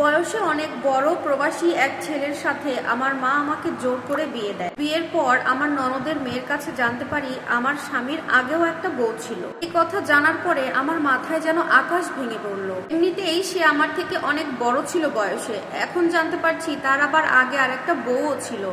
বয়সে অনেক বড় প্রবাসী এক ছেলের সাথে আমার মা আমাকে জোর করে বিয়ে দেয়। বিয়ের পর আমার ননদের মেয়ের কাছে জানতে পারি আমার স্বামীর আগেও একটা বউ ছিল। এই কথা জানার পরে আমার মাথায় যেন আকাশ ভেঙে পড়ল। এমনিতেই সে আমার থেকে অনেক বড় ছিল বয়সে। এখন জানতে পারছি তার আবার আগে আর একটা বউও ছিল।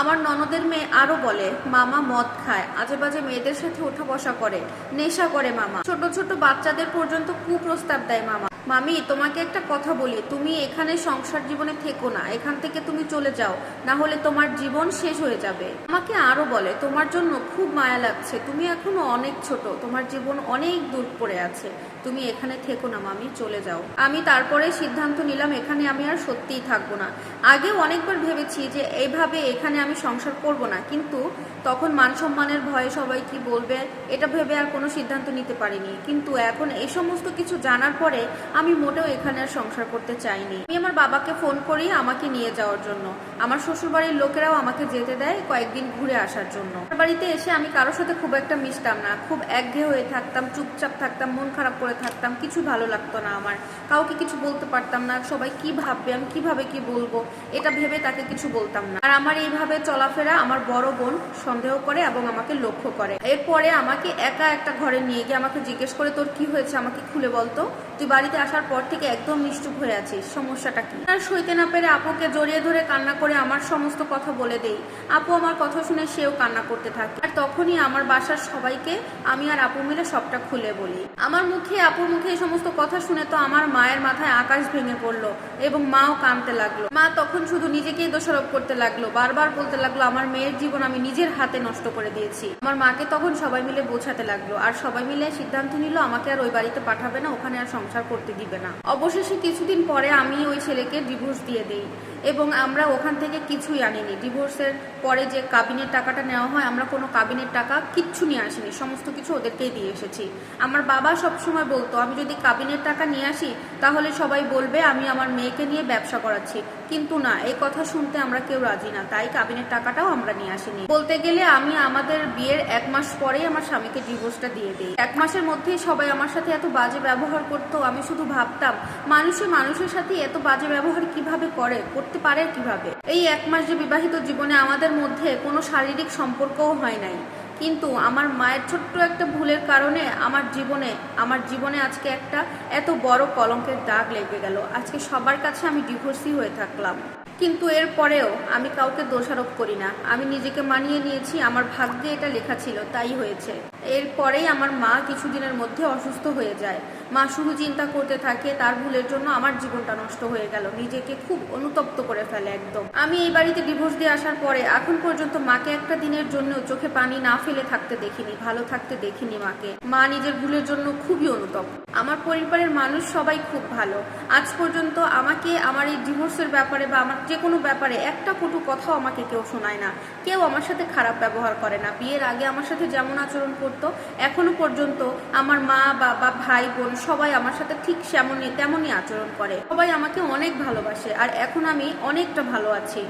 আমার ননদের মেয়ে আরও বলে, মামা মদ খায় আজে বাজে মেয়েদের সাথে ওঠা বসা করে, নেশা করে মামা। ছোট ছোট বাচ্চাদের পর্যন্ত কুপ্রস্তাব দেয় মামা। মামি, তোমাকে একটা কথা বলি। তুমি এখানে সংসার জীবনে থেকো না। এখান থেকে তুমি চলে যাও। না হলে তোমার জীবন শেষ হয়ে যাবে। আমাকে আরও বলে, তোমার জন্য খুব মায়া লাগছে। তুমি এখনও অনেক ছোট। তোমার জীবন অনেক দূর পড়ে আছে। তুমি এখানে থেকো না মামি, চলে যাও। আমি তারপরে সিদ্ধান্ত নিলাম, এখানে আমি আর সত্যিই থাকব না। আগেও অনেকবার ভেবেছি যে এইভাবে এখানে আমি সংসার করব না। কিন্তু তখন মান সম্মানের ভয়ে সবাই কি বলবে, এটা ভেবে আর কোনো সিদ্ধান্ত নিতে পারিনি। কিন্তু এখন এই সমস্ত কিছু জানার পরে আমি মোটেও এখানে আর সংসার করতে চাইনি। আমি আমার বাবাকে ফোন করি আমাকে নিয়ে যাওয়ার জন্য। আমার শ্বশুরবাড়ির লোকেরাও আমাকে যেতে দেয় কয়েকদিন ঘুরে আসার জন্য। বাড়িতে এসে আমি কারোর সাথে খুব একটা মিশতাম না। খুব একঘেয়ে হয়ে থাকতাম, চুপচাপ থাকতাম, মন খারাপ করে থাকতাম, কিছু ভালো লাগতো না আমার। কাউকে কিছু বলতে পারতাম না, সবাই কি ভাববে, আমি কীভাবে কি বলব, এটা ভেবে তাকে কিছু বলতাম না। আর আমার এইভাবে চলাফেরা আমার বড় বোন সন্দেহ করে এবং আমাকে লক্ষ্য করে। এরপরে আমাকে একা একটা ঘরে নিয়ে গিয়ে আমাকে জিজ্ঞেস করে, তোর কি হয়েছে? আমাকে খুলে বলতো তুই বাড়িতে আসার পর থেকে একদম নিশ্চুপ হয়ে আছিস সমস্যাটা কি? আর সইতে না পেরে আপুকে জড়িয়ে ধরে কান্না করে আমার সমস্ত কথা বলে দেই। আপু আমার কথা শুনে সেও কান্না করতে থাকে। আর তখনই আমার বাসার সবাইকে আমি আর আপু মিলে সবটা খুলে বলি। আমার মুখে, আপুর মুখে এই সমস্ত কথা শুনে তো আমার মায়ের মাথায় আকাশ ভেঙে পড়ল এবং মাও কাঁদতে লাগল। মা তখন শুধু নিজেকেই দোষারোপ করতে লাগল। বারবার বলতে লাগল, আমার মেয়ের জীবন আমি নিজের হাতে নষ্ট করে দিয়েছি। আমার মাকে তখন সবাই মিলে বোঝাতে লাগল। আর সবাই মিলে সিদ্ধান্ত নিল, আমাকে আর ওই বাড়িতে পাঠাবে না, ওখানে আর সংসার করতে দিবে না। অবশেষে কিছুদিন পরে আমি ওই ছেলেকে ডিভোর্স দিয়ে দেই এবং আমরা ওখান থেকে কিছুই আনিনি। ডিভোর্সের পরে যে কাবিনের টাকাটা নেওয়া হয়, আমরা কোনো কাবিনের টাকা কিচ্ছু নিয়ে আসিনি। সমস্ত কিছু ওদেরকেই দিয়ে এসেছি। আমার বাবা সবসময় বলতো, আমি যদি কাবিনের টাকা নিয়ে আসি, তাহলে সবাই বলবে আমি আমার মেয়েকে নিয়ে ব্যবসা করাচ্ছি। কিন্তু না, এই কথা শুনতে আমরা কেউ রাজি না। তাই কাবিনের টাকাটাও আমরা নিয়ে আসিনি। বলতে গেলে আমি আমাদের বিয়ের এক মাস পরেই আমার স্বামীকে ডিভোর্সটা দিয়ে দিই। এক মাসের মধ্যেই সবাই আমার সাথে এত বাজে ব্যবহার করতো, আমি শুধু ভাবতাম, মানুষে মানুষের সাথে এত বাজে ব্যবহার কীভাবে করে, করতে পারে কীভাবে? এই এক মাস যে বিবাহিত জীবনে আমাদের মধ্যে কোনো শারীরিক সম্পর্কও হয় নাই। কিন্তু আমার মায়ের ছোট্ট একটা ভুলের কারণে আমার জীবনে আমার জীবনে আজকে একটা এত বড় কলঙ্কের দাগ লেগে গেল। আজকে সবার কাছে আমি ডিভোর্সি হয়ে থাকলাম। কিন্তু এর পরেও আমি কাউকে দোষারোপ করি না। আমি নিজেকে মানিয়ে নিয়েছি, আমার ভাগ্যে এটা লেখা ছিল, তাই হয়েছে। এরপরেই আমার মা কিছুদিনের মধ্যে অসুস্থ হয়ে যায়। মা শুধু চিন্তা করতে থাকে, তার ভুলের জন্য আমার জীবনটা নষ্ট হয়ে গেল, নিজেকে খুব অনুতপ্ত করে ফেলে একদম। আমি এই বাড়িতে ডিভোর্স দিয়ে আসার পরে এখন পর্যন্ত মাকে একটা দিনের জন্য চোখে পানি না ফেলে থাকতে দেখিনি, ভালো থাকতে দেখিনি মাকে। মা নিজের ভুলের জন্য খুবই অনুতপ্ত। আমার পরিবারের মানুষ সবাই খুব ভালো। আজ পর্যন্ত আমাকে আমার এই ডিভোর্সের ব্যাপারে বা আমার যে কোনো ব্যাপারে একটা কটু কথাও আমাকে কেউ শোনায় না। কেউ আমার সাথে খারাপ ব্যবহার করে না। বিয়ের আগে আমার সাথে যেমন আচরণ করতো, এখনও পর্যন্ত আমার মা, বাবা, ভাই, বোন সবাই আমার সাথে ঠিক সেমনই, তেমনই আচরণ করে। সবাই আমাকে অনেক ভালোবাসে আর এখন আমি অনেকটা ভালো আছি।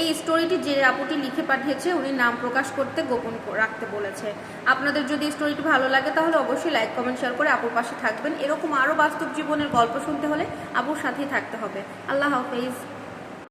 এই স্টোরিটি যে আপুটি লিখে পাঠিয়েছে, উনি নাম প্রকাশ করতে গোপন রাখতে বলেছে। আপনাদের যদি স্টোরিটি ভালো লাগে তাহলে অবশ্যই লাইক কমেন্ট শেয়ার করে আপুর পাশে থাকবেন। এরকম আরও বাস্তব জীবনের গল্প শুনতে হলে আপুর সাথেই থাকতে হবে। আল্লাহ হাফেজ।